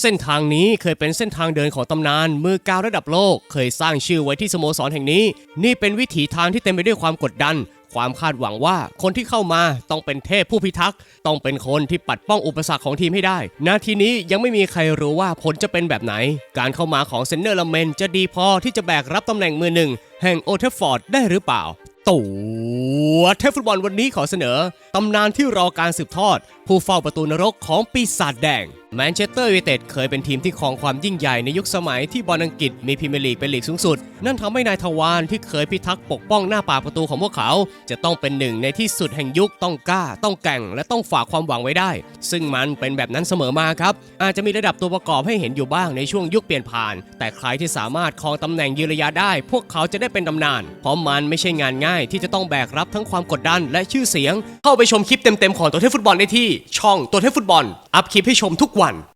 เส้นทางนี้เคยเป็นเส้นทางเดินของตำนานมือกาวระดับโลก เคยสร้างชื่อไว้ที่สโมสรแห่งนี้ นี่เป็นวิถีทางที่เต็มไปด้วยความกดดัน ความคาดหวังว่าคนที่เข้ามาต้องเป็นเทพผู้พิทักษ์ต้องเป็นคนที่ปัดป้องอุปสรรคของทีมให้ได้ นาทีนี้ยังไม่มีใครรู้ว่าผลจะเป็นแบบไหน การเข้ามาของเซนเนอร์ลาเมนจะดีพอที่จะแบกรับตำแหน่งมือหนึ่งแห่งโอเทฟฟอร์ดได้หรือเปล่า ตัวเทพฟุตบอลวันนี้ขอเสนอ ตำนานที่รอการสืบทอด ผู้เฝ้าประตูนรกของปีศาจแดงแมนเชสเตอร์ยูไนเต็ดเคยเป็นทีมที่ครองความยิ่งใหญ่ในยุคสมัยที่บอลอังกฤษมีพรีเมียร์ลีกเป็นลีกสูงสุด นั่นทำให้นายทวารที่เคยพิทักษ์ปกป้องหน้าปากประตูของพวกเขา จะต้องเป็นหนึ่งในที่สุดแห่งยุคต้องกล้า ต้องแกร่ง และต้องฝากความหวังไว้ได้ ซึ่งมันเป็นแบบนั้นเสมอมาครับ อาจจะมีระดับตัวประกอบให้เห็นอยู่บ้างในช่วงยุคเปลี่ยนผ่าน แต่ใครที่สามารถครองตำแหน่งยืนระยะได้ พวกเขาจะได้เป็นตำนาน เพราะมันไม่ใช่งานง่ายที่จะต้องแบกรับทั้งความกดดันและชื่อเสียงเข้าไปชมคลิปเต็มๆของตัวเทพฟุตบอลได้ที่ช่องตัวเทพฟุตบอล อัพคลิปให้ชมทุกวัน